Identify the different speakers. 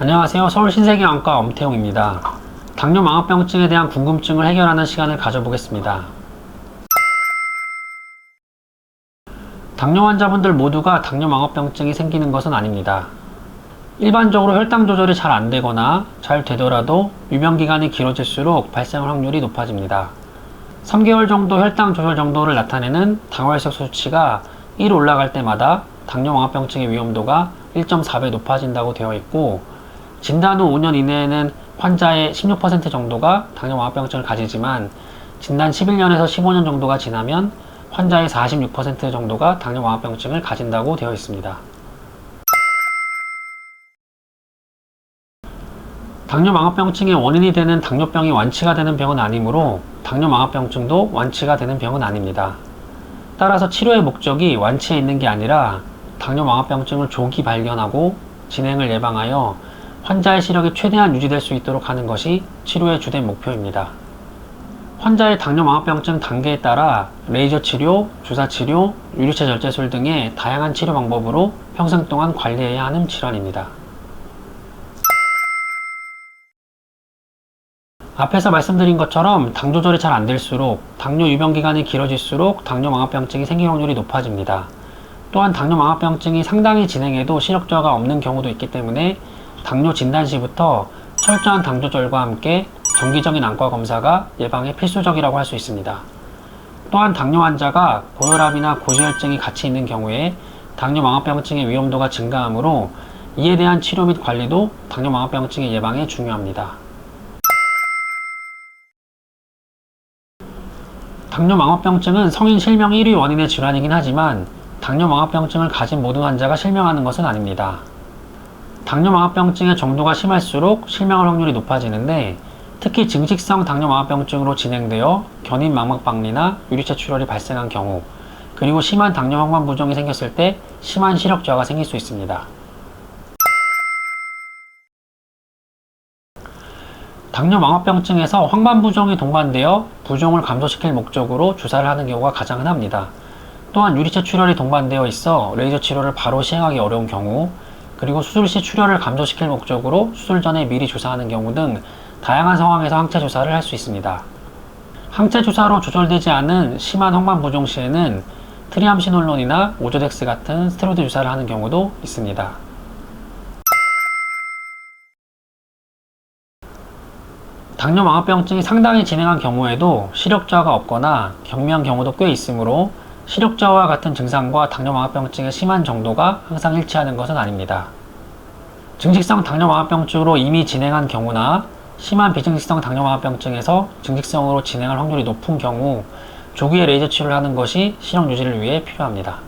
Speaker 1: 안녕하세요. 서울 신세계안과 엄태용입니다. 당뇨망합병증에 대한 궁금증을 해결하는 시간을 가져보겠습니다. 당뇨 환자분들 모두가 당뇨망합병증이 생기는 것은 아닙니다. 일반적으로 혈당 조절이 잘 안 되거나 잘 되더라도 유병 기간이 길어질수록 발생 확률이 높아집니다. 3개월 정도 혈당 조절 정도를 나타내는 당화혈색 수치가 1 올라갈 때마다 당뇨망합병증의 위험도가 1.4배 높아진다고 되어 있고 진단 후 5년 이내에는 환자의 16% 정도가 당뇨망합병증을 가지지만 진단 11년에서 15년 정도가 지나면 환자의 46% 정도가 당뇨망합병증을 가진다고 되어 있습니다. 당뇨 망합병증의 원인이 되는 당뇨병이 완치가 되는 병은 아니므로 당뇨 망합병증도 완치가 되는 병은 아닙니다. 따라서 치료의 목적이 완치에 있는 게 아니라 당뇨 망합병증을 조기 발견하고 진행을 예방하여 환자의 시력이 최대한 유지될 수 있도록 하는 것이 치료의 주된 목표입니다. 환자의 당뇨망합병증 단계에 따라 레이저 치료, 주사 치료, 유리체 절제술 등의 다양한 치료 방법으로 평생 동안 관리해야 하는 질환입니다. 앞에서 말씀드린 것처럼 당 조절이 잘 안 될수록 당뇨 유병 기간이 길어질수록 당뇨망합병증이 생길 확률이 높아집니다. 또한 당뇨망합병증이 상당히 진행해도 시력 저하가 없는 경우도 있기 때문에 당뇨 진단 시부터 철저한 당 조절과 함께 정기적인 안과 검사가 예방에 필수적이라고 할 수 있습니다. 또한 당뇨 환자가 고혈압이나 고지혈증이 같이 있는 경우에 당뇨망합병증의 위험도가 증가하므로 이에 대한 치료 및 관리도 당뇨망합병증의 예방에 중요합니다. 당뇨망합병증은 성인 실명 1위 원인의 질환이긴 하지만 당뇨망합병증을 가진 모든 환자가 실명하는 것은 아닙니다. 당뇨망합병증의 정도가 심할수록 실명할 확률이 높아지는데 특히 증식성 당뇨망합병증으로 진행되어 견인 망막박리나 유리체 출혈이 발생한 경우 그리고 심한 당뇨 황반 부종이 생겼을 때 심한 시력 저하가 생길 수 있습니다. 당뇨망합병증에서 황반 부종이 동반되어 부종을 감소시킬 목적으로 주사를 하는 경우가 가장 흔합니다. 또한 유리체 출혈이 동반되어 있어 레이저 치료를 바로 시행하기 어려운 경우 그리고 수술 시 출혈을 감소시킬 목적으로 수술 전에 미리 주사하는 경우 등 다양한 상황에서 항체 주사를 할 수 있습니다. 항체 주사로 조절되지 않은 심한 황반 부종 시에는 트리암시놀론이나 오조덱스 같은 스테로이드 주사를 하는 경우도 있습니다. 당뇨망합병증이 상당히 진행한 경우에도 시력 저하가 없거나 경미한 경우도 꽤 있으므로 시력 저하와 같은 증상과 당뇨망합병증의 심한 정도가 항상 일치하는 것은 아닙니다. 증식성 당뇨망합병증으로 이미 진행한 경우나 심한 비증식성 당뇨망합병증에서 증식성으로 진행할 확률이 높은 경우 조기에 레이저 치료를 하는 것이 시력 유지를 위해 필요합니다.